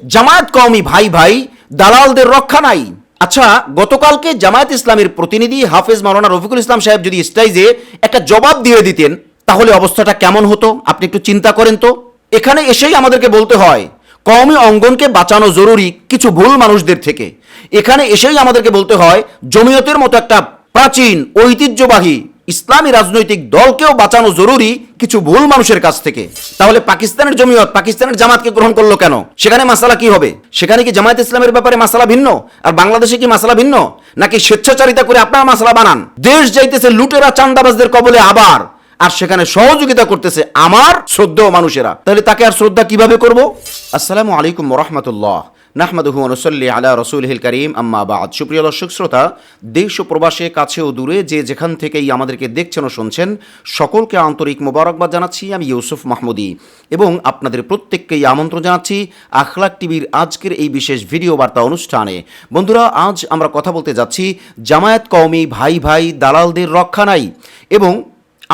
জামায়াত কওমি ভাই ভাই, দালালদের রক্ষা নাই। আচ্ছা গতকালকে জামায়াত ইসলামের প্রতিনিধি হাফেজ মাওলানা রফিকুল ইসলাম সাহেব যদি স্টাইজে একটা জবাব দিয়ে দিতেন, তাহলে অবস্থাটা কেমন হতো? আপনি একটু চিন্তা করেন তো। এখানে এসেই আমাদেরকে বলতে হয়, কওমি অঙ্গনকে বাঁচানো জরুরি কিছু ভুল মানুষদের থেকে। এখানে এসেই আমাদেরকে বলতে হয়, জমিয়তের মতো একটা প্রাচীন, ঐতিহ্যবাহী ইসলামী রাজনৈতিক দলকেও বাঁচানো জরুরি কিছু ভুল মানুষের কাছ থেকে। তাহলে পাকিস্তানের জমিয়ত, পাকিস্তানের জামাতকে গ্রহণ করল কেন? সেখানে মাসালা কি হবে? সেখানে কি জামায়াত ইসলামের ব্যাপারে মাসালা ভিন্ন? আর বাংলাদেশে কি মাসালা ভিন্ন? নাকি স্বেচ্ছাচারিতা করে আপনারা মাসালা বানান? দেশ যাইতেছে লুটেরা চান্দাবাজদের কবলে আবার। আর সেখানে সহযোগিতা করতেছে আমার শ্রদ্ধেয় মানুষেরা। তাহলে তাকে আর শ্রদ্ধা কীভাবে করব? আসসালামু আলাইকুম রহমতুল্লাহ। নাহমাদুহু অনুসল্লি আলা রসুলহিল করিম, আম্মা বাদ। সুপ্রিয় দর্শক, শ্রোতা, দেশ ও প্রবাসে, কাছে ও দূরে যে যেখান থেকেই আমাদেরকে দেখছেন ও শুনছেন, সকলকে আন্তরিক মোবারকবাদ জানাচ্ছি, আমি ইউসুফ মাহমুদি। এবং আপনাদের প্রত্যেককেই আমন্ত্রণ জানাচ্ছি আখলাক টিভির আজকের এই বিশেষ ভিডিও বার্তা অনুষ্ঠানে। বন্ধুরা, আজ আমরা কথা বলতে যাচ্ছি জামায়াত কওমি ভাই ভাই দালালদের রক্ষা নাই। এবং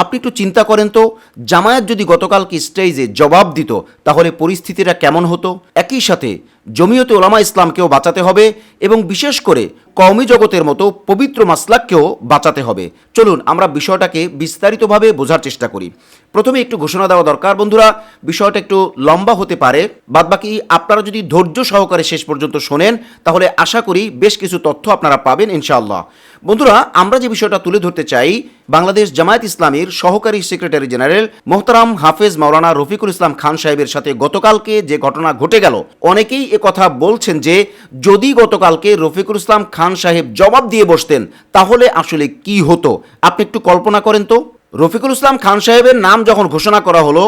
আপনি একটু চিন্তা করেন তো, জামায়াত যদি গতকালকে স্টেজে জবাব দিত, তাহলে পরিস্থিতিটা কেমন হতো? একই সাথে জমিয়তে ওলামা ইসলামকেও বাঁচাতে হবে এবং বিশেষ করে কওমি জগতের মতো পবিত্র মাসলাককেও বাঁচাতে হবে। চলুন, আমরা বিষয়টাকে বিস্তারিতভাবে বোঝার চেষ্টা করি। প্রথমে একটু ঘোষণা দেওয়া দরকার বন্ধুরা, বিষয়টা একটু লম্বা হতে পারে। বাদবাকি আপনারা যদি ধৈর্য সহকারে শেষ পর্যন্ত শোনেন, তাহলে আশা করি বেশ কিছু তথ্য আপনারা পাবেন, ইনশাআল্লাহ। বন্ধুরা, আমরা যে বিষয়টা তুলে ধরতে চাই, বাংলাদেশ জামায়াত ইসলামীর সহকারী সেক্রেটারি জেনারেল মোহতারাম হাফেজ মাওলানা রফিকুল ইসলাম খান সাহেবের সাথে গতকালকে যে ঘটনা ঘটে গেল, অনেকেই কথা বলছেন যে, যদি গতকালকে রফিকুল ইসলাম খান সাহেব জবাব দিয়ে বসতেন, তাহলে আসলে কি হতো? আপনি একটু কল্পনা করেন তো। রফিকুল ইসলাম খান সাহেবের নাম যখন ঘোষণা করা হলো,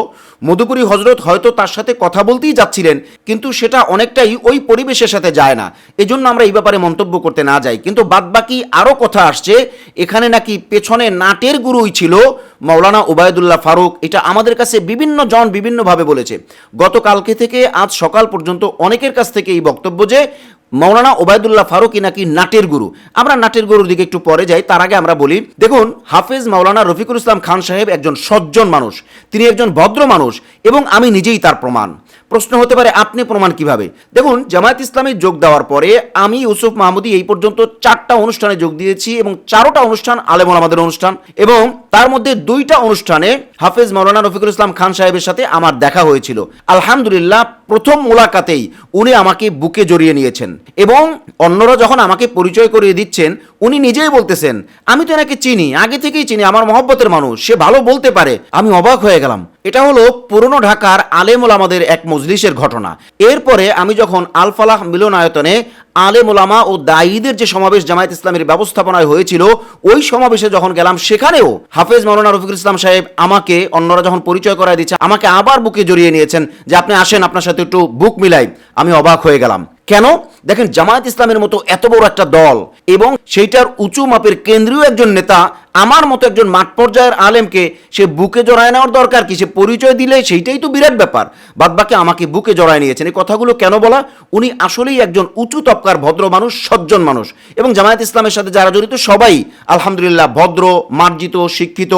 মধুপুরী হজরত হয়তো তার সাথে কথা বলতেই যাচ্ছিলেন, কিন্তু সেটা অনেকটাই ওই পরিবেশের সাথে যায় না। এজন্য আমরা এই ব্যাপারে মন্তব্য করতে না যাই। কিন্তু বাদবাকি আরও কথা আসছে, এখানে নাকি পেছনে নাটের গুরুই ছিল মৌলানা ওবায়দুল্লাহ ফারুক। এটা আমাদের কাছে বিভিন্ন জন বিভিন্নভাবে বলেছে। গতকালকে থেকে আজ সকাল পর্যন্ত অনেকের কাছ থেকে এই বক্তব্য যে মৌলানা ওবায়দুল্লাহ ফারুকি নাকি নাটের গুরু? আমরা নাটের গুরুর দিকে একটু পরে যাই, তার আগে আমরা বলি, দেখুন, হাফেজ মাওলানা রফিকুল ইসলাম খান সাহেব একজন সজ্জন মানুষ, তিনি একজন ভদ্র মানুষ, এবং আমি নিজেই তার প্রমাণ। প্রশ্ন হতে পারে, আপনি প্রমাণ কীভাবে? দেখুন, জামায়াত ইসলামে যোগ দেওয়ার পরে আমি ইউসুফ মাহমুদি এই পর্যন্ত চারটা অনুষ্ঠানে যোগ দিয়েছি এবং চারোটা অনুষ্ঠান আলেমন আমাদের অনুষ্ঠান, এবং তার মধ্যে দুইটা অনুষ্ঠানে হাফেজ মৌলানা রফিকুল ইসলাম খান সাহেবের সাথে আমার দেখা হয়েছিল। আলহামদুলিল্লাহ, প্রথম মোলাকাতেই উনি আমাকে বুকে জড়িয়ে নিয়েছেন। এবং অন্যরা যখন আমাকে পরিচয় করিয়ে দিচ্ছেন, উনি নিজেই বলতেছেন, আমি তো এনাকে চিনি, আগে থেকেই চিনি, আমার মহব্বতের মানুষ, সে ভালো বলতে পারে। আমি অবাক হয়ে গেলাম। এটা হলো পুরনো ঢাকার আলেমুল আমাদের এক মজলিসের ঘটনা। এরপরে আমি যখন আলফালাহ মিলনায়তনে আলেম ওলামা ও দায়ীদের যে সমাবেশ জামায়াত ইসলামের ব্যবস্থাপনায় হয়েছিল, ওই সমাবেশে যখন গেলাম, সেখানেও হাফেজ মৌলানা রফিকুল ইসলাম সাহেব আমাকে, অন্যরা যখন পরিচয় করায় দিচ্ছে আমাকে আবার বুকে জড়িয়ে নিয়েছেন যে, আপনি আসেন, আপনার সাথে একটু বুক মিলাই। আমি অবাক হয়ে গেলাম। কেন? দেখেন, জামায়াত ইসলামের মতো এত বড় একটা দল এবং সেইটার উঁচু মাপের কেন্দ্রীয় একজন নেতা, আমার মতো একজন মাঠ পর্যায়ের আলেমকে সে বুকে জড়ায় নেওয়ার দরকার কি? সে পরিচয় দিলে সেইটাই তো বিরাট ব্যাপার। বাদবাকি আমাকে বুকে জড়ায় নিয়েছেন। এই কথাগুলো কেন বলা? উনি আসলেই একজন উঁচু তপকার ভদ্র মানুষ, সজ্জন মানুষ এবং জামায়াত ইসলামের সাথে যারা জড়িত সবাই আলহামদুলিল্লাহ ভদ্র, মার্জিত, শিক্ষিত,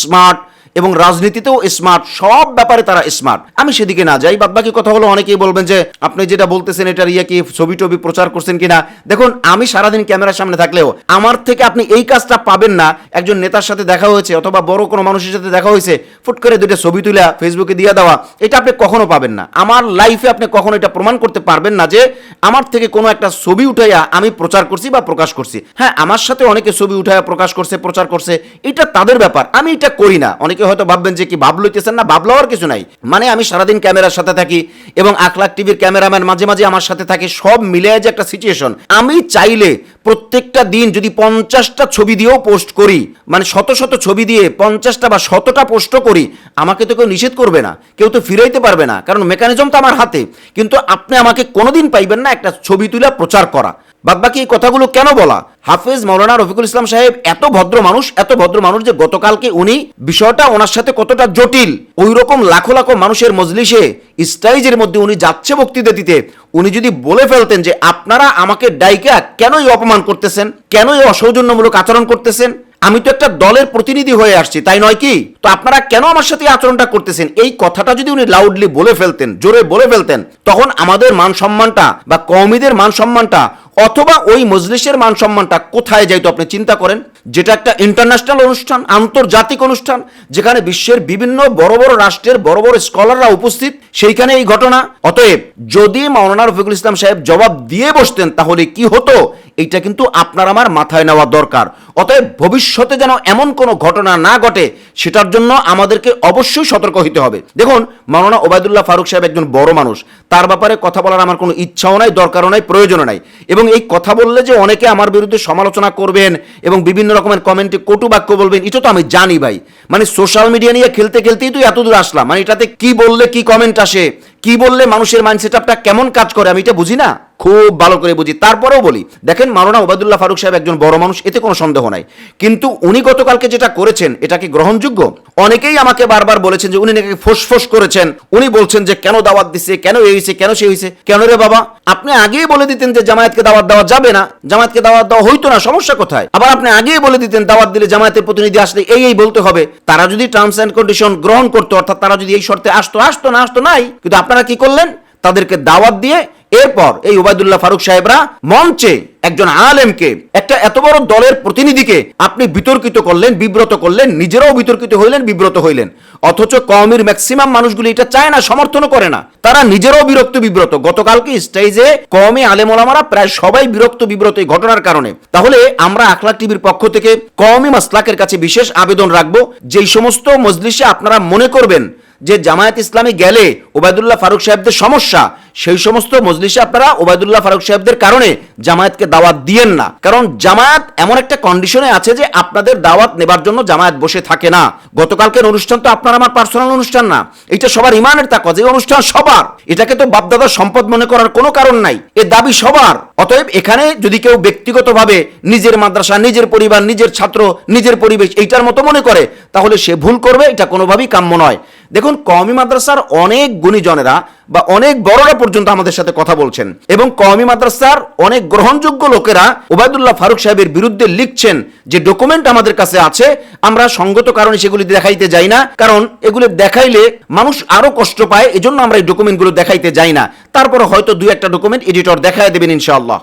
স্মার্ট এবং রাজনীতিতেও স্মার্ট সব ব্যাপারে তারা স্মার্ট আমি সেদিকে না যাই বাদ বাকি কথা হলো অনেকেই বলবেন যে, আপনি যেটা বলতেছেন এটার ইয়ে কি ছবি টবি প্রচার করছেন কিনা? দেখুন, আমি সারাদিন ক্যামেরার সামনে থাকলেও, আমার থেকে আপনি এই কাজটা পাবেন না। একজন নেতার সাথে দেখা হয়েছে, অথবা বড় কোনো মানুষের সাথে দেখা হয়েছে, ফুট করে দুইটা ছবি তুলে ফেসবুকে দিয়ে দেওয়া, এটা আপনি কখনো পাবেন না। আমার লাইফে আপনি কখনো এটা প্রমাণ করতে পারবেন না যে, আমার থেকে কোনো একটা ছবি উঠাইয়া আমি প্রচার করছি বা প্রকাশ করছি। হ্যাঁ আমার সাথে অনেকে ছবি উঠাইয়া প্রকাশ করছে, প্রচার করছে, এটা তাদের ব্যাপার। আমি এটা করি না। অনেকে হয়তো ভাববেন যে কি ভাব লইতেছেন না ভাবলাওয়ার কিছু নাই। মানে আমি সারাদিন ক্যামেরার সাথে থাকি এবং আখলাখ টিভির ক্যামেরাম্যান মাঝে মাঝে আমার সাথে থাকে, সব মিলে যে একটা সিচুয়েশন আমি চাইলে প্রত্যেকটা দিন যদি পঞ্চাশটা ছবি দিয়েও পোস্ট করি মানে শত শত ছবি দিয়ে পঞ্চাশটা বা শতটা পোস্ট করি, আমাকে তো কেউ নিষেধ করবে না, কেউ তো ফিরাইতে পারবে না, কারণ মেকানিজম তো আমার হাতে। কিন্তু আপনি আমাকে কোনোদিন পাইবেন না একটা ছবি তুলে প্রচার করা। বাদবাকি এই কথাগুলো কেন বলা? হাফেজ মৌলানা রফিকুল ইসলাম সাহেব এত ভদ্র মানুষ, এত ভদ্র মানুষ যে গতকালকে উনি বিষয়টা ওনার সাথে কতটা জটিল। ওই রকম লাখো লাখো মানুষের মজলিসে স্টাইজের মধ্যে উনি যাচ্ছে বক্তৃতা দিতে। উনি যদি বলে ফেলতেন যে আপনারা আমাকে ডাইকা কেনই অপমান করতেছেন? কেনই অসৌজন্যমূলক আচরণ করতেছেন? আমি তো একটা দলের প্রতিনিধি হয়ে আসছি, তাই নয় কি? তো আপনারা কেন আমার সাথে আচরণটা করতেছেন? এই কথাটা যদি উনি লাউডলি বলে ফেলতেন, জোরে বলে ফেলতেন, তখন আমাদের মান সম্মানটা বা কওমিদের মান সম্মানটা অথবা ওই মজলিসের মান সম্মানটা কোথায় যাইতো আপনি চিন্তা করেন? যেটা একটা ইন্টারন্যাশনাল অনুষ্ঠান, আন্তর্জাতিক অনুষ্ঠান, যেখানে বিশ্বের বিভিন্ন বড় বড় রাষ্ট্রের বড় বড় স্কলাররা উপস্থিত, সেইখানে এই ঘটনা। অতএব যদি মাওলানা রফিকুল ইসলাম সাহেব জবাব দিয়ে বসতেন, তাহলে কি হতো? এইটা কিন্তু আপনার আমার মাথায় নেওয়া দরকার। অতএব ভবিষ্যতে যেন এমন কোনো ঘটনা না ঘটে, সেটার জন্য আমাদেরকে অবশ্যই সতর্ক হতে হবে। দেখুন, মাওলানা ওবায়দুল্লাহ ফারুক সাহেব একজন বড় মানুষ। তার ব্যাপারে কথা বলার আমার কোনো ইচ্ছাও নাই, দরকারও নাই, প্রয়োজনও নাই। এবং এই কথা বললে যে অনেকে আমার বিরুদ্ধে সমালোচনা করবেন এবং বিভিন্ন রকমের কমেন্টে কটু বাক্য বলবেন, এটা তো আমি জানি ভাই। মানে সোশ্যাল মিডিয়া নিয়ে খেলতে খেলতেই তো এত দূর আসলাম। মানে এটাতে কি বললে কি কমেন্ট আসে কি বললে মানুষের মাইন্ডসেট আপটা কেমন কাজ করে আমি এটা বুঝি না? খুব ভালো করে বুঝি। তারপরেও বলি, দেখেন মাওলানা ওবায়দুল্লাহ ফারুক সাহেব একজন বড় মানুষ, এতে কোনো সন্দেহ নাই। কিন্তু উনি গতকালকে যেটা করেছেন, এটা কি গ্রহণযোগ্য? অনেকেই আমাকে বারবার বলেছেন যে উনি নাকি ফোসফোস করেছেন। উনি বলছেন যে কেন দাওয়াত দিছে, কেন এই হয়েছে কেন সে হয়েছে কেন রে বাবা? আপনি আগেই বলে দিতেন যে জামায়াতকে দাওয়াত দেওয়া যাবে না। জামায়াতকে দাওয়াত দেওয়া হইতো না, সমস্যা কোথায়? আবার আপনি আগেই বলে দিতেন দাওয়াত দিলে জামায়াতের প্রতিনিধি আসলে এই এই বলতে হবে। তারা যদি টার্মস অ্যান্ড কন্ডিশন গ্রহণ করতো, অর্থাৎ তারা যদি এই শর্তে আসতো আসতো না, আসতো নাই, কিন্তু আপনারা কি করলেন? তাদেরকে দাওয়াত দিয়ে এরপর এই ওবায়দুল্লাহ ফারুক সাহেবরা মঞ্চে একজন আলেমকে, একটা এত বড় দলের প্রতিনিধিকে আপনি বিতর্কিত করলেন, বিব্রত করলেন, নিজেরাও বিতর্কিত হইলেন, বিব্রত হইলেন। অথচ কমের ম্যাক্সিমাম মানুষগুলি এটা চায় না, সমর্থনও করে না। তারা নিজেরাও বিরক্ত বিব্রত। গতকালকে স্টেজে কমে আলেমোলামারা প্রায় সবাই বিরক্ত বিব্রত এই ঘটনার কারণে। তাহলে আমরা আখলাক টিভির পক্ষ থেকে কমই মাসলাকের কাছে বিশেষ আবেদন রাখব। যেই সমস্ত মজলিসে আপনারা মনে করবেন যে জামায়াত ইসলামী গেলে ওবায়দুল্লাহ ফারুক সাহেবদের সমস্যা সেই সমস্ত মজলিসে আপনারা ওবায়দুল্লাহ ফারুক সাহেবদের কারণে জামায়াতকে দাওয়াত দিয়েন না। কারণ জামায়াত এমন একটা কন্ডিশনে আছে যে আপনাদের দাওয়াত নেবার জন্য জামায়াত বসে থাকে না। গতকালকের অনুষ্ঠান তো আপনার আমার পার্সোনাল অনুষ্ঠান না। এটা সবার ইমানের তাকওয়া, যে অনুষ্ঠান সবার। এটাকে তো বাপদাদার সম্পদ মনে করার কোনো কারণ নাই। এ দাবি সবার। অতএব এখানে যদি কেউ ব্যক্তিগতভাবে নিজের মাদ্রাসা, নিজের পরিবার, নিজের ছাত্র, নিজের পরিবেশ এইটার মতো মনে করে, তাহলে সে ভুল করবে, এটা কোনোভাবেই কাম্য নয়। দেখুন, কওমি মাদ্রাসার অনেক গুণীজনেরা বা অনেক বড়রা পর্যন্ত আমাদের সাথে কথা বলছেন। এবং কওমি মাদ্রাসার অনেক গ্রহণযোগ্য লোকেরা ওবায়দুল্লাহ ফারুক সাহেবের বিরুদ্ধে লিখছেন যে ডকুমেন্ট আমাদের কাছে আছে, আমরা সঙ্গত কারণে সেগুলি দেখাইতে যাই না, কারণ এগুলো দেখাইলে মানুষ আরও কষ্ট পায়, এজন্য আমরা এই ডকুমেন্টগুলো দেখাইতে যাই না। তারপরে হয়তো দুই একটা ডকুমেন্ট এডিটর দেখায় দেবেন ইনশাআল্লাহ।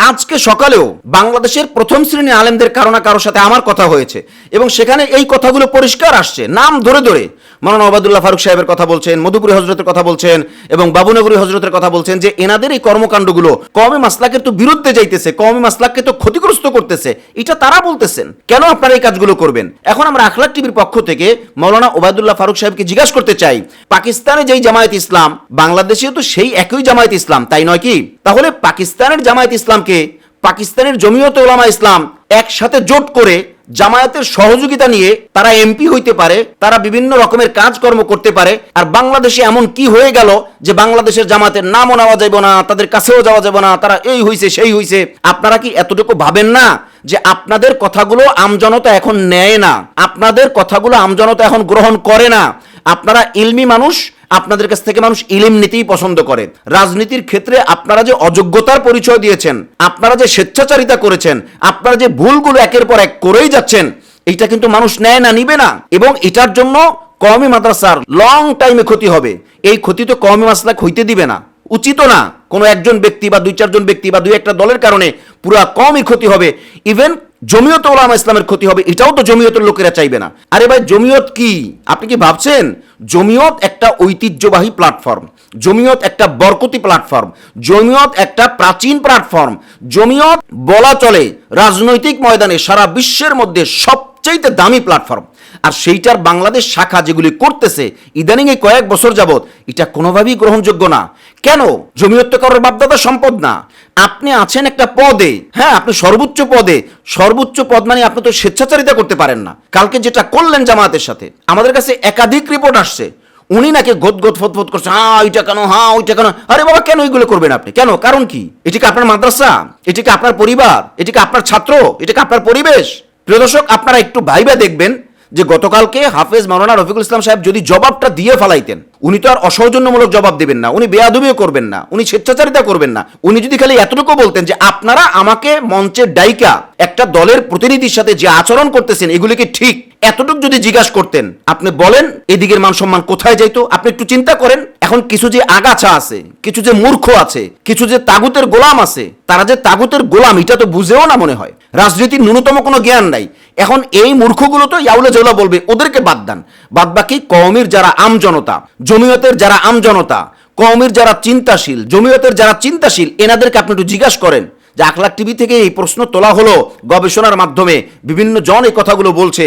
আজকে সকালেও বাংলাদেশের প্রথম শ্রেণি আলেমদের কারও না কারোর সাথে আমার কথা হয়েছে, এবং সেখানে এই কথাগুলো পরিষ্কার আসছে। নাম ধরে ধরে মানানা ওবায়দুল্লাহ ফারুক সাহেবের কথা বলছেন, মধুপুরি হজরতের কথা বলছেন এবং বাবুনগরী হজরতের কথা বলছেন যে এনাদের এই কর্মকাণ্ডগুলো কমে মাসলাকের তো বিরুদ্ধে যাইতেছে কমে মাসলাককে তো ক্ষতিগ্রস্ত করতেছে, এটা তারা বলতেছেন। কেন আপনারা এই কাজগুলো করবেন? এখন আমরা আখলাক টিভির পক্ষ থেকে মৌলানা ওবায়দুল্লাহ ফারুক সাহেবকে জিজ্ঞাসা করতে চাই, পাকিস্তানে যেই জামায়াত ইসলাম, বাংলাদেশেও তো সেই একই জামায়াত ইসলাম, তাই নয় কি? তাহলে পাকিস্তানের জামায়াত ইসলামকে পাকিস্তানের জমিয়ত ওলামা ইসলাম একসাথে জোট করে জামায়াতের সহযোগিতা নিয়ে তারা এমপি হইতে পারে, তারা বিভিন্ন রকমের কাজকর্ম করতে পারে, আর বাংলাদেশে এমন কি হয়ে গেল যে বাংলাদেশের জামাতের নামও নেওয়া যাবে না, তাদের কাছেও যাওয়া যাবে না, তারা এই হইছে, সেই হইছে, আপনারা কি এতটুকু ভাবেন না যে আপনাদের কথাগুলো আমজনতা এখন নেয় না? আপনাদের কথাগুলো আমজনতা এখন গ্রহণ করে না। আপনারা ইলমি মানুষ আপনাদের কাছ থেকে মানুষ ইলিম নিতেই পছন্দ করে। রাজনীতির ক্ষেত্রে আপনারা যে অযোগ্যতার পরিচয় দিয়েছেন, আপনারা যে স্বেচ্ছাচারিতা করেছেন, আপনারা যে ভুলগুলো একের পর এক করেই যাচ্ছেন এইটা কিন্তু মানুষ নেয় না, নিবে না। এবং এটার জন্য কওমি মাদ্রাসার লং টাইমে ক্ষতি হবে। এই ক্ষতি তো কওমি মাসলাক হইতে দিবে না। উচিত না কোনো একজন ব্যক্তি বা দুই চারজন ব্যক্তি বা দুই একটা দলের কারণে পুরা কমই ক্ষতি হবে। ইভেন জমিয়ত ওলামা ইসলামের ক্ষতি হবে, এটাও তো জমিয়তের লোকেরা চাইবে না। আরে ভাই, জমিয়ত কি? আপনি কি ভাবছেন? জমিয়ত একটা ঐতিহ্যবাহী প্ল্যাটফর্ম জমিয়ত একটা বরকতি প্ল্যাটফর্ম জমিয়ত একটা প্রাচীন প্ল্যাটফর্ম জমিয়ত বলা চলে রাজনৈতিক ময়দানে সারা বিশ্বের মধ্যে সবচেয়ে দামি প্ল্যাটফর্ম আর সেইটার বাংলাদেশ শাখা যেগুলি করতেছে, ইদানিং এই কয়েক বছর যাবত এটা কোনোভাবেই গ্রহণযোগ্য না। কেন? জমিয়ত তো কারোর বাপদাদা সম্পদ না। আপনি আছেন একটা পদে হ্যাঁ আপনি সর্বোচ্চ পদে। সর্বোচ্চ পদ মানে আপনি তো স্বেচ্ছাচারিতা করতে পারেন না। কালকে যেটা করলেন জামায়াতের সাথে, আমাদের কাছে একাধিক রিপোর্ট আসছে। উনি নাকি গোদ গোদ ফত ফত করছে হ্যাঁ ওইটা কেন হ্যাঁ ওইটা কেন? আরে বাবা, কেন এগুলো করবেন আপনি? কেন? কারণ কি? এটি কি আপনার মাদ্রাসা? এটি কি আপনার পরিবার? এটি কি আপনার ছাত্র? এটি কি আপনার পরিবেশ? প্রিয় দর্শক, আপনারা একটু ভাইবা দেখবেন যে গতকালকে হাফেজ মাওলানা রফিকুল ইসলাম সাহেব যদি জবাবটা দিয়ে ফেলাইতেন উনি তো আর অসৌজন্যমূলক জবাব দেবেন না, উনি বেয়াদবিও করবেন না, উনি স্বেচ্ছাচারিতা করবেন না। উনি যদি খালি এতটুকু বলতেন যে আপনারা আমাকে মঞ্চের ডাইকা একটা দলের প্রতিনিধির সাথে যে আচরণ করতেছেন, এগুলি কি ঠিক? এতটুকু যদি জিজ্ঞাসা করতেন, আপনি বলেন, এদিকের মান সম্মান কোথায় যাইতো? আপনি একটু চিন্তা করেন, এখন কিছু যে আগাছা আছে, কিছু যে মূর্খ আছে, কিছু যে তাগুতের গোলাম আছে, তারা যে তাগুতের গোলাম, এটা তো বুঝেও না মনে হয়। রাজনীতির ন্যূনতম কোনো জ্ঞান নাই। এখন এই মূর্খগুলো তো ইয়াউলে জৌলা বলবে, ওদেরকে বাদ দেন। বাদ বাকি কওমির যারা আম জনতা জমিয়তের যারা আমজনতা কওমির যারা চিন্তাশীল, জমিয়তের যারা চিন্তাশীল, এনাদেরকে আপনি একটু জিজ্ঞাসা করেন যে আখলাক টিভি থেকে এই প্রশ্ন তোলা হলো গবেষণার মাধ্যমে। বিভিন্ন জন এই কথাগুলো বলছে,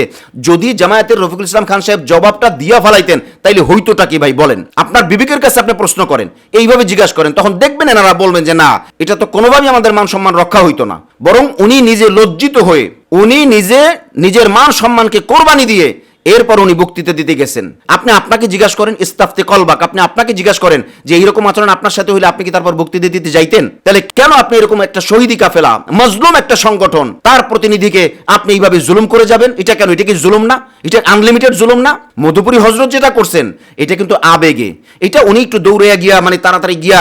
যদি জামায়াতের রফিকুল ইসলাম খান সাহেব জবাবটা দিয়া ফেলাইতেন, তাইলে হইতোটা কি ভাই বলেন? আপনার বিবেকের কাছে আপনি প্রশ্ন করেন, এইভাবে জিজ্ঞাসা করেন, তখন দেখবেন এনারা বলবেন যে না, এটা তো কোনোভাবেই আমাদের মান সম্মান রক্ষা হইতো না। বরং উনি নিজে লজ্জিত হয়ে, উনি নিজে নিজের মান সম্মানকে কোরবানি দিয়ে এরপর উনি বক্তৃতা দিতে গেছেন। আপনি আপনাকে জিজ্ঞাসা করেন, ইস্তাফতে কলবাক আপনি আপনাকে জিজ্ঞাসা করেন যে, এইরকম আচরণ আপনার সাথে হইলে আপনি কি তারপর বক্তৃতা দিতে যাইতেন? তাহলে কেন আপনি এরকম একটা শহীদি কাফেলা, মজলুম একটা সংগঠন, তার প্রতিনিধিকে আপনি এইভাবে জুলুম করে যাবেন? এটা কেন? এটা কি জুলুম না? এটা আনলিমিটেড জুলুম না? মধুপুরী হজরত যেটা করছেন, এটা কিন্তু আবেগে। এটা উনি একটু দৌড়ে গিয়া মানে তাড়াতাড়ি গিয়া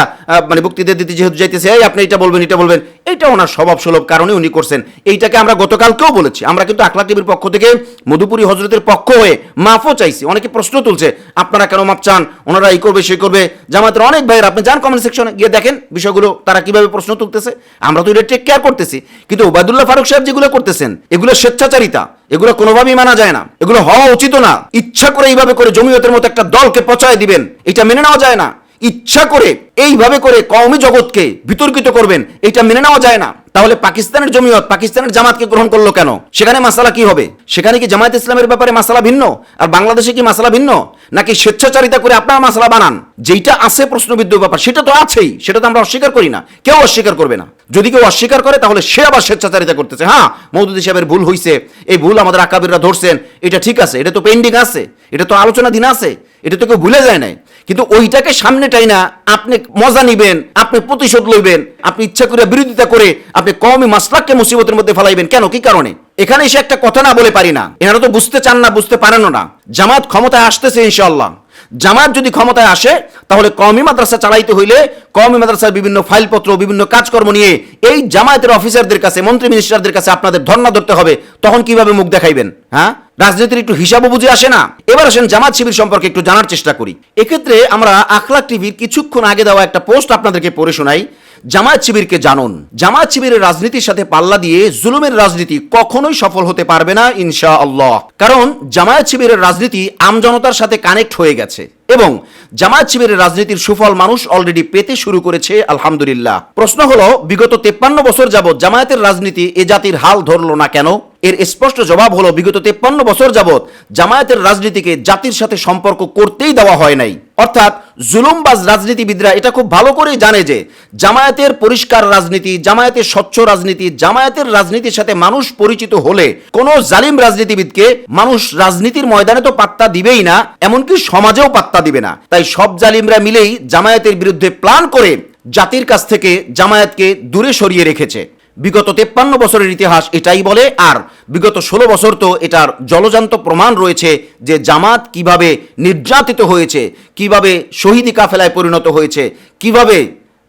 মানে বক্তৃতা দিতে যেহেতু যাইতেছে আপনি এটা বলবেন এটা বলবেন। এটা ওনার স্বভাব সুলভ কারণে উনি করছেন। এইটাকে আমরা গতকালকেও বলেছি। আমরা কিন্তু আকলা টিভির পক্ষ থেকে মধুপুরী হজরতের পক্ষ হয়ে মাফও চাইছি। অনেকে প্রশ্ন তুলছে, আপনারা কেন মাপ চান? ওনারা এই করবে সেই করবে। জামাতের অনেক ভাইয়ের, আপনি যান কমেন্ট সেকশনে গিয়ে দেখেন বিষয়গুলো, তারা কীভাবে প্রশ্ন তুলতেছে। আমরা তো এটা টেক কেয়ার করতেছি। কিন্তু ওবায়দুল্লাহ ফারুক সাহেব যেগুলো করতেছেন, এগুলো স্বেচ্ছাচারিতা। এগুলো কোনোভাবেই মানা যায় না। এগুলো হওয়া উচিত না। ইচ্ছা করে এইভাবে করে জমিয়তের মতো একটা দলকে পচায় দিবেন। এটা মেনে নেওয়া যায় না। ইচ্ছা করে, এইভাবে করে কওমি জগৎকে বিতর্কিত করবেন এটা মেনে নেওয়া যায় না। তাহলে পাকিস্তানের জমিয়ত, পাকিস্তানের জামাতকে গ্রহণ করল কেন? সেখানে মাসালা কি হবে? সেখানে কি জামায়াত ইসলামের ব্যাপারে মাসালা ভিন্ন? আর বাংলাদেশে কি মাসালা ভিন্ন? নাকি স্বেচ্ছাচারিতা করে আপনারা মাসালা বানান? যেইটা আছে প্রশ্নবিদ্ধ ব্যাপার, সেটা তো আছেই, সেটা তো আমরা অস্বীকার করি না। কেউ অস্বীকার করবে না। যদি কেউ অস্বীকার করে, তাহলে সে আবার স্বেচ্ছাচারিতা করতেছে। হ্যাঁ মৌদুদি সাহেবের ভুল হইছে, এই ভুল আমাদের আকাবিররা ধরছেন, এটা ঠিক আছে, এটা তো পেন্ডিং আছে, এটা তো আলোচনাধীন আছে। এটা তো কেউ ভুলে যায় নাই। কিন্তু ওইটাকে সামনে টাই না, আপনি মজা নিবেন, আপনি প্রতিশোধ লইবেন, আপনি ইচ্ছা করে বিরোধিতা করে আপনি কমই মাসলাককে মুসিবতের মধ্যে ফেলাইবেন। কেন? কি কারণে? এখানে এসে একটা কথা না বলে পারি না। এনারা তো বুঝতে চান না, বুঝতে পারেনও না। জামাত ক্ষমতায় আসতেছে ইনশাআল্লাহ। জামাত যদি ক্ষমতায় আসে, তাহলে কমি মাদ্রাসা চালাইতে হইলে কমি মাদ্রাসার বিভিন্ন ফাইলপত্র, বিভিন্ন কাজকর্ম নিয়ে এই জামায়াতের অফিসারদের কাছে, মন্ত্রী মিনিস্টারদের কাছে আপনাদের ধর্ণা ধরতে হবে। তখন কীভাবে মুখ দেখাইবেন? হ্যাঁ? রাজনীতির একটু হিসাবও বুঝে আসে না। এবার আসেন জামাত শিবির সম্পর্কে একটু জানার চেষ্টা করি। এক্ষেত্রে আমরা আখলাক টিভির কিছুক্ষণ আগে দেওয়া একটা পোস্ট আপনাদেরকে পড়ে শোনাই। জামায়াত শিবিরকে জানুন। জামায়াত শিবিরের রাজনীতির সাথে পাল্লা দিয়ে জুলুমের রাজনীতি কখনোই সফল হতে পারবে না ইনশা আল্লাহ কারণ জামায়াত শিবিরের রাজনীতি আমজনতার সাথে কানেক্ট হয়ে গেছে এবং জামায়াত শিবিরের রাজনীতির সুফল মানুষ অলরেডি পেতে শুরু করেছে, আলহামদুলিল্লাহ। প্রশ্ন হলো, বিগত তেপ্পান্ন বছর যাবৎ জামায়াতের রাজনীতি এ জাতির হাল ধরলো না কেন? এর স্পষ্ট জবাব হলো বিগত তেপ্পান্ন বছর যাবৎ জামায়াতের রাজনীতিকে জাতির সাথে সম্পর্ক করতেই দেওয়া হয় নাই। অর্থাৎ জুলুমবাজ রাজনীতিবিদরা এটা খুব ভালো করেই জানে যে জামায়াতের পরিষ্কার রাজনীতি, জামায়াতের স্বচ্ছ রাজনীতি, জামায়াতের রাজনীতির সাথে মানুষ পরিচিত হলে কোনো জালিম রাজনীতিবিদকে মানুষ রাজনীতির ময়দানে তো পাত্তা দিবেই না, এমনকি সমাজেও পাত্তা দিবে না। তাই সব জালিমরা মিলেই জামায়াতের বিরুদ্ধে প্ল্যান করে জাতির কাছ থেকে জামায়াতকে দূরে সরিয়ে রেখেছে। বিগত তেপ্পান্ন বছরের ইতিহাস এটাই বলে, আর বিগত ষোলো বছর তো এটার জলজান্ত প্রমাণ রয়েছে যে জামাত কীভাবে নির্যাতিত হয়েছে, কীভাবে শহীদি কাফেলায় পরিণত হয়েছে, কীভাবে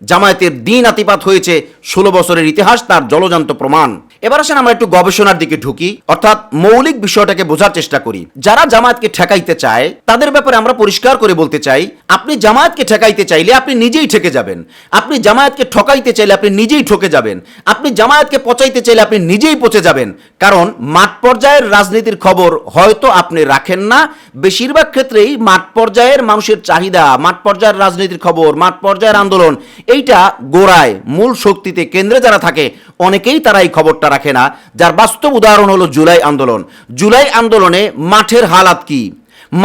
জামায়াতের দিন আতিপাত হয়েছে, ষোলো বছরের ইতিহাস তার জলজান্ত প্রমাণ। এবার আসেন আমরা একটু গবেষণার দিকে ঢুকি, অর্থাৎ মৌলিক বিষয়টাকে বোঝার চেষ্টা করি। যারা জামায়াতকে ঠেকাইতে চায়, তাদের ব্যাপারে আমরা পরিষ্কার করে বলতে চাই, আপনি জামায়াতকে ঠেকাইতে চাইলে আপনি নিজেই ঠেকে যাবেন। আপনি জামায়াতকে ঠকাইতে চাইলে আপনি নিজেই ঠকে যাবেন। আপনি জামায়াতকে পচাইতে চাইলে আপনি নিজেই পচে যাবেন। কারণ মাঠ পর্যায়ের রাজনীতির খবর হয়তো আপনি রাখেন না। বেশিরভাগ ক্ষেত্রেই মাঠ পর্যায়ের মানুষের চাহিদা, মাঠ পর্যায়ের রাজনীতির খবর, মাঠ পর্যায়ের আন্দোলন, এইটা গোড়ায় মূল শক্তিতে কেন্দ্রে যারা থাকে, অনেকেই তারা এই খবরটা রাখে না, যার বাস্তব উদাহরণ হলো জুলাই আন্দোলন। জুলাই আন্দোলনে মাঠের হালাত কি?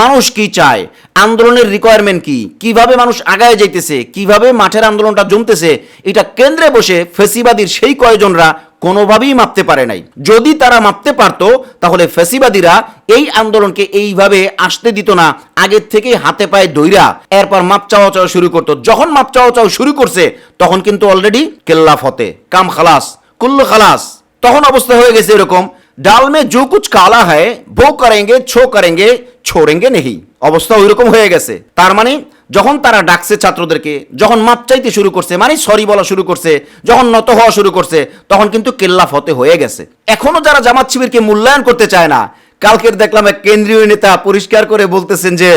মানুষ কি চায়? আন্দোলনের রিকোয়ারমেন্ট কি? কীভাবে মানুষ আগায় যাইতেছে? কীভাবে মাঠের আন্দোলনটা জমতেছে? এটা কেন্দ্রে বসে ফেসিবাদীর সেই কয়জনরা কোনোভাবেই মাপতে পারে নাই। যদি তারা মাপতে পারতো, তাহলে ফেসিবাদীরা এই আন্দোলনকে এইভাবে আসতে দিত না আগের থেকে হাতে পায়ে দইরা এরপর মাপ চাওয়া চাওয়া শুরু করতো। যখন মাপ চাওয়া চাওয়া শুরু করছে, তখন কিন্তু অলরেডি কেল্লা ফতে কাম খালাস, কুল্লু খালাস। তখন অবস্থা হয়ে গেছে এরকম। ডাল মে জো কুচ কালা হয় বো করেঙ্গে, ছো করেঙ্গে, ছোড়েঙ্গে নেহি। অবস্থা ওই রকম হয়ে গেছে। তার মানে যখন তারা ডাকছে ছাত্রদেরকে, যখন মাপ চাইতে শুরু করছে মানে সরি বলা শুরু করছে, যখন নত হওয়া শুরু করছে, তখন কিন্তু কেল্লা ফতে হয়ে গেছে। এখনও যারা জামাত শিবিরকে মূল্যায়ন করতে চায় না, কালকের দেখলাম এক কেন্দ্রীয় নেতা পরিষ্কার করে বলতেছেন যে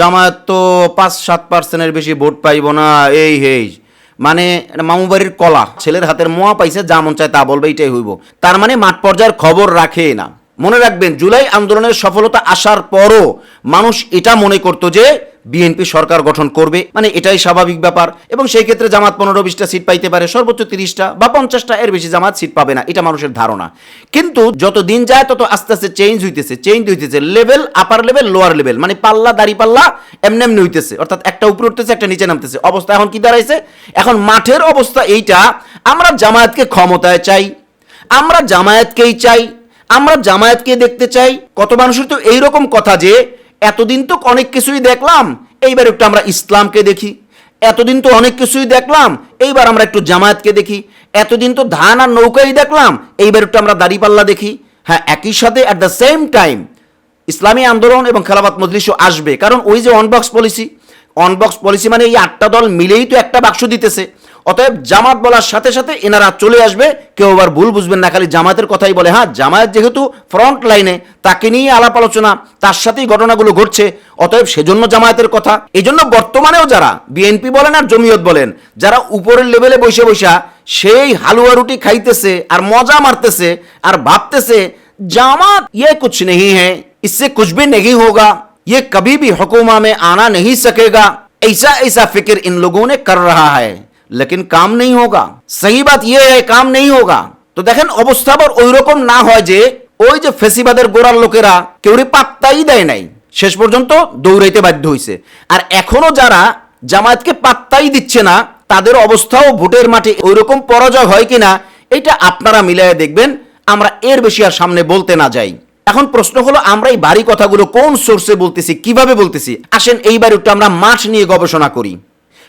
জামায়াত তো পাঁচ সাত পার্সেন্টের বেশি ভোট পাইব না, এই হেই। মানে মামুবাড়ির মামু বাড়ির কলা, ছেলের হাতের মোয়া পাইছে, যা মন চায় তা বলবে, এটাই হইব। তার মানে মাঠ পর্যায়ের খবর রাখে না। মনে রাখবেন, জুলাই আন্দোলনের সফলতা আসার পরও মানুষ এটা মনে করতো যে বিএনপি সরকার গঠন করবে। মানে এটাই স্বাভাবিক ব্যাপার। এবং সেই ক্ষেত্রে জামাত পনেরো বিশটা সিট পাইতে পারে, সর্বোচ্চ তিরিশটা বা পঞ্চাশটা, এর বেশি জামাত সিট পাবে না। এটা মানুষের ধারণা। কিন্তু যত দিন যায়, তত আস্তে আস্তে চেঞ্জ হইতেছে চেঞ্জ হইতেছে। Level upper level lower level মানে পাল্লা, দাড়ি পাল্লা, এমনি এমনি হইতেছে। অর্থাৎ একটা উপরে উঠতেছে, একটা নিচে নামতেছে। অবস্থা এখন কি দাঁড়াইছে? এখন মাঠের অবস্থা এইটা, আমরা জামায়াতকে ক্ষমতায় চাই। আমরা জামায়াতকেই চাই। আমরা জামায়াতকে দেখতে চাই। কত মানুষের তো এইরকম কথা যে, এতদিন তো অনেক কিছুই দেখলাম, এইবার একটু আমরা ইসলামকে দেখি। এতদিন তো অনেক কিছুই দেখলাম, এইবার আমরা একটু জামায়াতকে দেখি। এতদিন তো ধান আর নৌকাই দেখলাম, এইবার একটু আমরা দাড়িপাল্লা দেখি। হ্যাঁ একই সাথে অ্যাট দ্য সেম টাইম ইসলামী আন্দোলন এবং খেলাফত মজলিসও আসবে। কারণ ওই যে অনবক্স পলিসি অনবক্স পলিসি মানে এই আটটা দল মিলেই তো একটা বাক্স দিতেছে। অতএব জামাত বলার সাথে সাথে এনারা চলে আসবে কেউ আবার ভুল বুঝবেন না খালি জামাতের কথাই বলে হ্যাঁ জামায়াত যেহেতু ফ্রন্ট লাইনে তাকে নিয়ে আলাপ আলোচনা তার সাথেই ঘটনাগুলো ঘটছে অতএব সেজন্য জামায়াতের কথা এই জন্য বর্তমানেও যারা বিএনপি বলেন আর জমিয়ত বলেন যারা উপরের লেভেলে বসে বসা সেই হালুয়া রুটি খাইতেছে আর মজা মারতেছে আর ভাবতেছে জামাত ये कुछ नहीं है इससे कुछ भी नहीं होगा ये कभी भी हुकूमा में आना नहीं सकेगा ऐसा ऐसा फिक्र इन लोगों ने कर रहा है লেকিন কাম নেই হোগা সেই বাত ইয়ে কাম নেই হোগা তো দেখেন অবস্থা আবার ওই রকম না হয় যে ওই যে ফেসিবাদের গোড়ার লোকেরা কেউরি পাত্তাই দেয় নাই শেষ পর্যন্ত দৌড়াইতে বাধ্য হয়েছে আর এখনও যারা জামায়াতকে পাত্তাই দিচ্ছে না, তাদের অবস্থাও ভোটের মাঠে ওই রকম পরাজয় হয় কিনা, এটা আপনারা মিলিয়ে দেখবেন। আমরা এর বেশি আর সামনে বলতে না যাই। এখন প্রশ্ন হলো, আমরা এই বাড়ি কথাগুলো কোন সোর্সে বলতেছি, কীভাবে বলতেছি? আসেন, এইবার একটু আমরা মাঠ নিয়ে গবেষণা করি।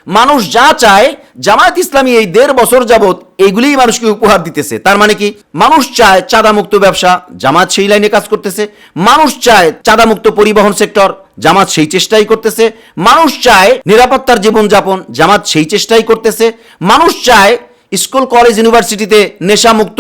মানুষ যা চায়, জামায়াত ইসলামী এই দেড় বছর যাবৎ এইগুলিই মানুষকে উপহার দিতেছে। তার মানে কি? মানুষ চায় চাঁদামুক্ত ব্যবসা জামাত সেই লাইনে কাজ করতেছে। মানুষ চায় চাঁদামুক্ত পরিবহন সেক্টর জামাত সেই চেষ্টাই করতেছে। মানুষ চায় নিরাপত্তার জীবনযাপন জামাত সেই চেষ্টাই করতেছে। মানুষ চায় স্কুল, কলেজ, ইউনিভার্সিটিতে নেশামুক্ত,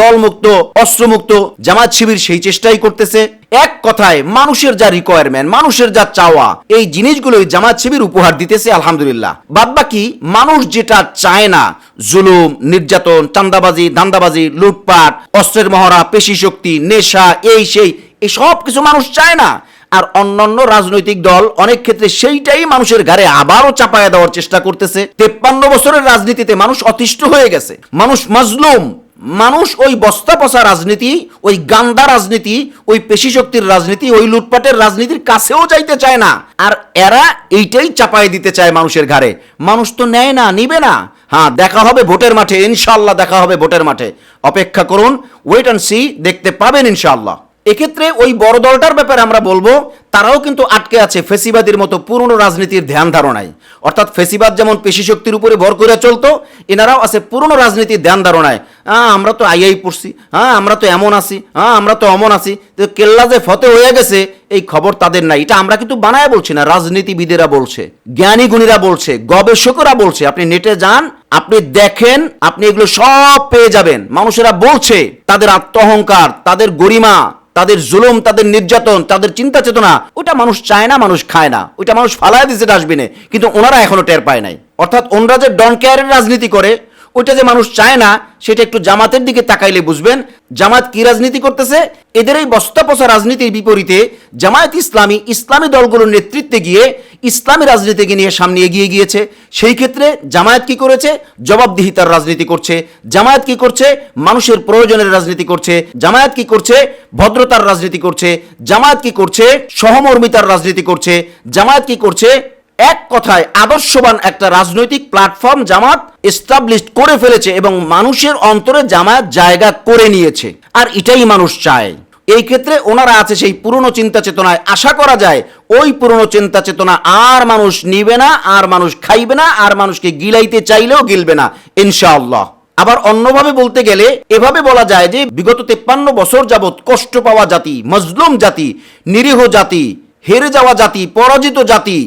দলমুক্ত, অস্ত্রমুক্ত জামাত শিবির সেই চেষ্টাই করতেছে। এক কথায়, মানুষের যা রিকোয়ারমেন্ট মানুষের যা চাওয়া, এই জিনিসগুলোই জামাত শিবির উপহার দিতেছে, আলহামদুলিল্লাহ। বাদ বাকি মানুষ যেটা চায় না, জুলুম, নির্যাতন চান্দাবাজি ধান্দাবাজি, লুটপাট, অস্ত্রের মহড়া, পেশি শক্তি, নেশা, এই, সেই, এই সব কিছু মানুষ চায় না। আর অন্যান্য রাজনৈতিক দল অনেক ক্ষেত্রে সেইটাই মানুষের ঘাড়ে আবারও চাপায়া দেওয়ার চেষ্টা করতেছে। তেপ্পান্ন বছরের রাজনীতিতে মানুষ অতিষ্ঠ হয়ে গেছে। মানুষ মাজলুম। মানুষ ওই বস্তা পচা রাজনীতি, ওই গান্দা রাজনীতি, ওই পেশি শক্তির রাজনীতি, ওই লুটপাটের রাজনীতির কাছেও যাইতে চায় না। আর এরা এইটাই চাপায় দিতে চায় মানুষের ঘাড়ে। মানুষ তো নেয় না, নিবে না। হ্যাঁ দেখা হবে ভোটের মাঠে ইনশাল্লাহ দেখা হবে ভোটের মাঠে। অপেক্ষা করুন ওয়েট অ্যান্ড সি দেখতে পাবেন ইনশাল্লাহ এক্ষেত্রে ওই বড় দলটার ব্যাপারে আমরা বলব, তারাও কিন্তু আটকে আছে ফেসিবাদের মতো পুরনো রাজনীতির ধ্যান ধারণায়। অর্থাৎ ফেসিবাদ যেমন পেশি শক্তির উপরে ভর করে চলতো, এনারাও আছে পুরনো রাজনীতির ধ্যান ধারণায়। হ্যাঁ আমরা তো আইআই পড়ছি হ্যাঁ আমরা তো এমন আছি হ্যাঁ আমরা তো অমন আছি। তো কেল্লা যে ফতে হয়ে গেছে, এই খবর তাদের নাই। এটা আমরা কিন্তু বানায় বলছি না, রাজনীতিবিদেরা বলছে, জ্ঞানী গুণীরা বলছে, গবেষকরা বলছে। আপনি নেটে যান, আপনি দেখেন, আপনি এগুলো সব পেয়ে যাবেন। মানুষেরা বলছে, তাদের আত্মহংকার, তাদের গরিমা তাদের জুলুম, তাদের নির্যাতন, তাদের চিন্তা চেতনা, ওটা মানুষ চায় না, মানুষ খায় না। ওইটা মানুষ ফালায় দিছে ডাস্টবিনে, কিন্তু ওনারা এখনও টের পায় নাই। অর্থাৎ ওনারা যে ডন কেয়ারের রাজনীতি করে ওইটা যে মানুষ চায় না, সেটা একটু জামাতের দিকে তাকাইলে বুঝবেন। জামাত কি রাজনীতি করতেছে? এদের এই বস্তা পচা রাজনীতির বিপরীতে জামায়াত ইসলামী ইসলামী দলগুলোর নেতৃত্বে গিয়ে ইসলামী রাজনীতিকে নিয়ে সামনে এগিয়ে গিয়েছে। সেই ক্ষেত্রে জামায়াত কি করেছে? জবাবদিহিতার রাজনীতি করছে। জামায়াত কি করছে? মানুষের প্রয়োজনের রাজনীতি করছে। জামায়াত কি করছে? ভদ্রতার রাজনীতি করছে। জামায়াত কি করছে? সহমর্মিতার রাজনীতি করছে। জামায়াত কি করছে? এক কথায় আদর্শবান একটা রাজনৈতিক প্ল্যাটফর্ম জামাত এস্টাবলিশ করে ফেলেছে এবং মানুষের অন্তরে জামায়াত জায়গা করে নিয়েছে। আর এটাই মানুষ চায়। এই ক্ষেত্রে ওনারা আছে সেই পুরনো চিন্তা চেতনায়। আশা করা যায় ওই পুরনো চিন্তা চেতনা আর মানুষ নিবে না, আর মানুষ খাইবে না, আর মানুষকে গিলাইতে চাইলেও গিলবে না, ইনশাআল্লাহ। আবার অন্যভাবে বলতে গেলে, এভাবে বলা যায় যে বিগত তেপ্পান্ন বছর যাবৎ কষ্ট পাওয়া জাতি, মজলুম জাতি, নিরীহ জাতি, হেরে যাওয়া জাতি, পরাজিত জাতি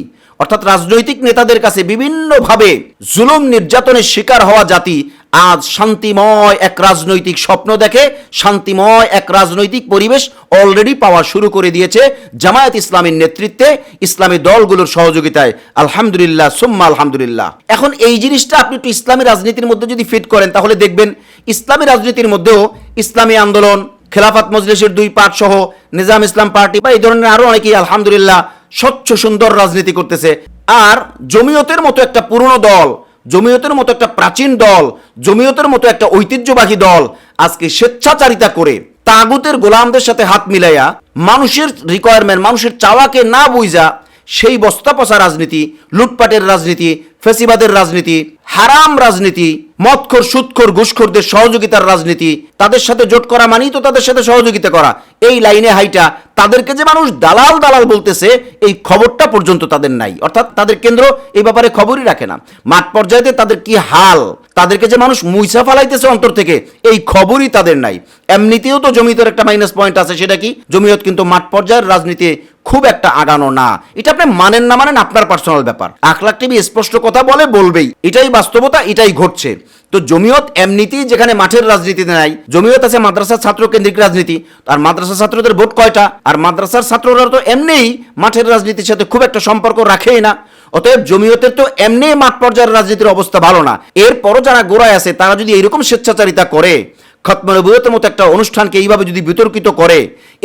অর্থাৎ রাজনৈতিক নেতাদের কাছে বিভিন্নভাবে জুলুম নির্যাতনের শিকার হওয়া জাতি আজ শান্তিময় এক রাজনৈতিক স্বপ্ন দেখে, শান্তিময় এক রাজনৈতিক পরিবেশ অলরেডি পাওয়া শুরু করে দিয়েছে জামায়াত ইসলামের নেতৃত্বে ইসলামী দলগুলোর সহযোগিতায়। আলহামদুলিল্লাহ, সুম্মা আলহামদুলিল্লাহ। এখন এই জিনিসটা আপনি একটু ইসলামী রাজনীতির মধ্যে যদি ফিট করেন, তাহলে দেখবেন ইসলামী রাজনীতির মধ্যেও ইসলামী আন্দোলন, খেলাফত মজলিসের দুই পার্ট সহ, নিজাম ইসলাম পার্টি বা এই ধরনের আরও অনেকেই, আলহামদুলিল্লাহ স্বচ্ছ সুন্দর রাজনীতি করতেছে। আর জমিয়তের মতো একটা পুরনো দল, জমিয়তের মতো একটা প্রাচীন দল, জমিয়তের মতো একটা ঐতিহ্যবাহী দল আজকে স্বেচ্ছাচারিতা করে তাগুতের গোলামদের সাথে হাত মিলাইয়া মানুষের রিকোয়ারমেন্ট মানুষের চাওয়াকে না বুঝা সেই বস্তা পচা রাজনীতি, লুটপাটের রাজনীতি ফেসিবাদের রাজনীতি, হারাম রাজনীতি, মদখোর, সুদখোর, ঘুষখোরদের সহযোগিতার রাজনীতি, তাদের সাথে জোট করা মানেই তো তাদের সাথে সহযোগিতা করা। এই লাইনে হাইটা তাদেরকে যে মানুষ দালাল দালাল বলতেছে, এই খবরটা পর্যন্ত তাদের নাই। অর্থাৎ তাদের কেন্দ্র এই ব্যাপারে খবরই রাখে না। মাঠ পর্যায়েতে তাদের কি হাল, তাদেরকে যে মানুষ মুইসা ফালাইতেছে অন্তর থেকে, এই খবরই তাদের নাই। এমনিতেও তো জমিয়তের একটা মাইনাস পয়েন্ট আছে, সেটা কি? জমিয়ত কিন্তু মাঠ পর্যায়ের রাজনীতি খুব একটা আগানো না। এটা আপনি মানেন না মানেন আপনার পার্সোনাল ব্যাপার। আখলাক টিভি স্পষ্ট কথা বলে বলবেই। এটাই বাস্তবতা, এটাই ঘটছে। তো জমিয়ত এমনিতেই যেখানে মাঠের রাজনীতিতে নাই, জমিয়ত আছে মাদ্রাসার ছাত্র কেন্দ্রিক রাজনীতি, আর মাদ্রাসা ছাত্রদের ভোট কয়টা? আর মাদ্রাসার ছাত্ররা তো এমনিই মাঠের রাজনীতির সাথে খুব একটা সম্পর্ক রাখেই না। অতএব জমিয়তের তো এমনি মাঠ পর্যায়ের রাজনীতির অবস্থা ভালো না। এরপরও যারা গোড়ায় আছে, তারা যদি এরকম স্বেচ্ছাচারিতা করে খতমনবুয়তের মতো একটা অনুষ্ঠানকে এইভাবে যদি বিতর্কিত করে,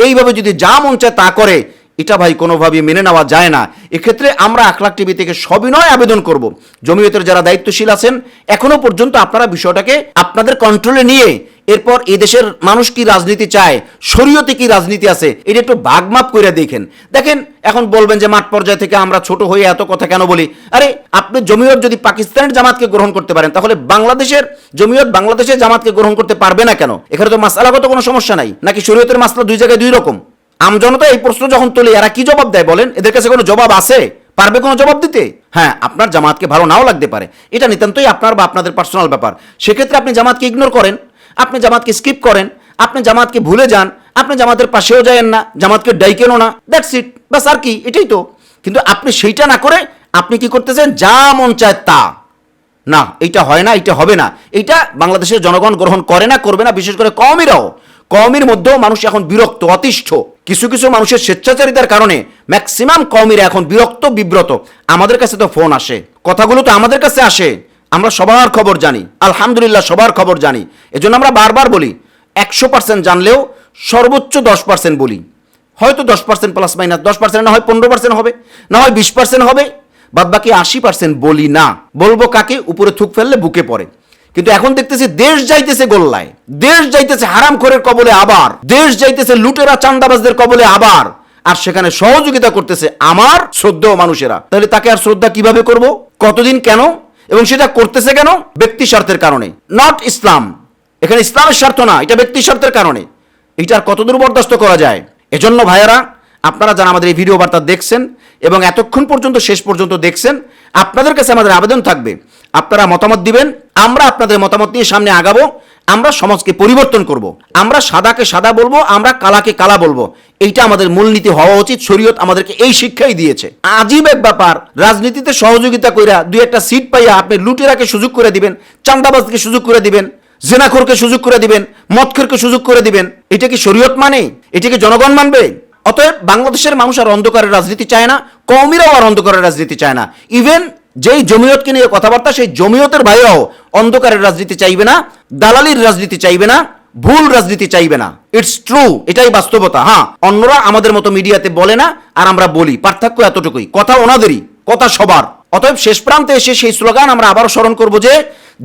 এইভাবে যদি যা মন চায় তা করে এটা ভাই কোনোভাবে মেনে নেওয়া যায় না। এক্ষেত্রে আমরা আখলাক টিভি থেকে সবিনয় আবেদন করব। জমিয়তের যারা দায়িত্বশীল আছেন, এখনও পর্যন্ত আপনারা বিষয়টাকে আপনাদের কন্ট্রোলে নিয়ে এরপর এই দেশের মানুষ কি রাজনীতি চায়, শরীয়তে কি রাজনীতি আছে, এটা একটু ভাগমাপ করে দেখেন। দেখেন, এখন বলবেন যে মাঠ পর্যায় থেকে আমরা ছোট হয়ে এত কথা কেন বলি? আরে, আপনি জমিয়ত যদি পাকিস্তানের জামাতকে গ্রহণ করতে পারেন, তাহলে বাংলাদেশের জমিয়ত বাংলাদেশের জামাতকে গ্রহণ করতে পারবে না কেন? এখানে তো মাসালাগত কোনো সমস্যা নাই। নাকি শরীয়তের মাসলা দুই জায়গায় দুই রকম? আমজনতা এই প্রশ্ন যখন তোলে, এরা কি জবাব দেয় বলেন? এদের কাছে কোনো জবাব আছে? পারবে কোনো জবাব দিতে? হ্যাঁ আপনার জামাতকে ভালো নাও লাগতে পারে। এটা নিতান্তই আপনার বা আপনাদের পার্সোনাল ব্যাপার। সেক্ষেত্রে আপনি জামাতকে ইগনোর করেন, আপনি জামাতকে স্কিপ করেন, আপনি জামাতকে ভুলে যান, আপনি জামাতের পাশেও যায়েন না, জামাতকে ডাইকেনও না দ্যাটস ইট বাস আর কি, এটাই তো। কিন্তু আপনি সেইটা না করে আপনি কি করতেছেন? যা মন চায় তা। না, এইটা হয় না, এইটা হবে না। এইটা বাংলাদেশের জনগণ গ্রহণ করে না, করবে না, বিশেষ করে কমিরাও কমির মধ্যেও মানুষ এখন বিরক্ত, অতিষ্ঠ। কিছু কিছু মানুষের স্বেচ্ছাচারিতার কারণে ম্যাক্সিমাম কমিরা এখন বিরক্ত, বিব্রত। আমাদের কাছে তো ফোন আসে। কথাগুলো তো আমাদের কাছে আসে। আমরা সবার খবর জানি। আলহামদুলিল্লাহ, সবার খবর জানি। এজন্য আমরা বারবার বলি, একশো পার্সেন্ট জানলেও সর্বোচ্চ দশ পার্সেন্ট বলি। হয়তো দশ পার্সেন্ট প্লাস মাইনাস দশ পার্সেন্ট না হয় পনেরো পার্সেন্ট হবে, না হয় বিশ পার্সেন্ট হবে বাদ বাকি আশি পার্সেন্ট বলি না। বলব কাকে? উপরে থুক ফেললে বুকে পড়ে। কিন্তু এখন দেখতেছি দেশ যাইতেছে গোল্লায়। দেশ যাইতেছে হারাম খোরের কবলে আবার। দেশ যাইতেছে লুটেরা, চান্দাবাজদের কবলে আবার। আর সেখানে সহযোগিতা করতেছে আমার শ্রদ্ধেয় মানুষেরা। তাহলে তাকে আর শ্রদ্ধা কীভাবে করব? কতদিন কেন? এবং সেটা করতেছে কেন? ব্যক্তি স্বার্থের কারণে। নট ইসলাম এখানে ইসলামের স্বার্থ না, এটা ব্যক্তি স্বার্থের কারণে। এইটার কতদূর বরদাস্ত করা যায়? এজন্য ভাইয়েরা, আপনারা যারা আমাদের এই ভিডিও বার্তা দেখছেন এবং এতক্ষণ পর্যন্ত, শেষ পর্যন্ত দেখছেন আপনাদের কাছে আমাদের আবেদন থাকবে। আপনারা মতামত দিবেন, আমরা আপনাদের মতামত নিয়ে সামনে আগাবো, আমরা সমাজকে পরিবর্তন করব। আমরা সাদাকে সাদা বলব, আমরা কালাকে কালা বলব। এইটা আমাদের মূলনীতি হওয়া উচিত, শরীয়ত আমাদেরকে এই শিক্ষাই দিয়েছে। আজীব এক ব্যাপার, রাজনীতিতে সহযোগিতা কইরা দুই একটা সিট পাইয়া আপনি লুটেরাকে সুযোগ করে দিবেন চান্দাবাজকে সুযোগ করে দিবেন, জেনাখোরকে সুযোগ করে দিবেন, মদখোরকে সুযোগ করে দিবেন। এটা কি শরীয়ত মানে? এটা কি জনগণ মানবে? অতএব বাংলাদেশের মানুষ আর অন্ধকারের রাজনীতি চায় না কৌমিরাও আর অন্ধকারের রাজনীতি চায় না। ইভেন যেই জমিয়তকে নিয়ে কথাবার্তা, সেই জমিয়তের ভাইরাও অন্ধকারের রাজনীতি চাইবে না, দালালির রাজনীতি চাইবে না, ভুল রাজনীতি চাইবে না। ইটস ট্রু এটাই বাস্তবতা হ্যাঁ। অন্যরা আমাদের মতো মিডিয়াতে বলে না, আর আমরা বলি। পার্থক্য এতটুকুই। কথা ওনাদেরই, কথা সবার। অতএব শেষ প্রান্তে এসে সেই স্লোগান আমরা আবারও স্মরণ করব যে,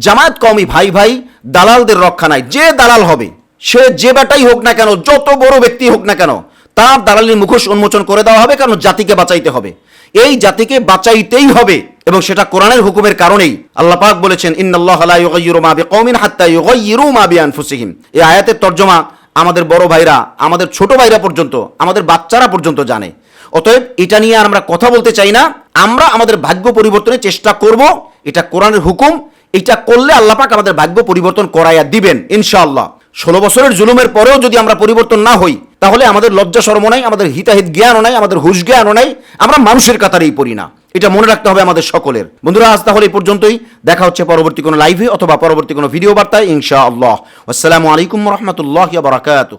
জামায়াত কওমি ভাই ভাই, দালালদের রক্ষা নাই। যে দালাল হবে, সে যে বেটাই হোক না কেন, যত বড় ব্যক্তি হোক না কেন তার দালালির মুখোশ উন্মোচন করে দেওয়া হবে, কারণ জাতিকে বাঁচাইতে হবে। এই জাতিকে বাঁচাইতেই হবে, এবং সেটা কোরআনের হুকুমের কারণেই। আল্লাহ পাক বলেছেন, ইন্নাল্লাহ এই আয়াতের তর্জমা আমাদের বড় ভাইরা, আমাদের ছোট ভাইরা পর্যন্ত, আমাদের বাচ্চারা পর্যন্ত জানে। অতএব এটা নিয়ে আর আমরা কথা বলতে চাই না। আমরা আমাদের ভাগ্য পরিবর্তনের চেষ্টা করব, এটা কোরআনের হুকুম, এটা করলে আল্লাহ পাক আমাদের ভাগ্য পরিবর্তন করাইয়া দিবেন, ইনশাআল্লাহ। ষোলো বছরের জুলুমের পরেও যদি আমরা পরিবর্তন না হই, তাহলে আমাদের লজ্জা শর্ম নাই, আমাদের হিতাহিত জ্ঞানও নাই, আমাদের হুশ জ্ঞানও নাই, আমরা মানুষের কাতারেই পড়ি না। এটা মনে রাখতে হবে আমাদের সকলের। বন্ধুরা, আজ তাহলে এই পর্যন্তই। দেখা হচ্ছে পরবর্তী কোনো লাইভে অথবা পরবর্তী কোনো ভিডিও বার্তায় ইনশা আল্লাহ আসসালামু আলাইকুম রহমতুল্লাহ বারাকাতু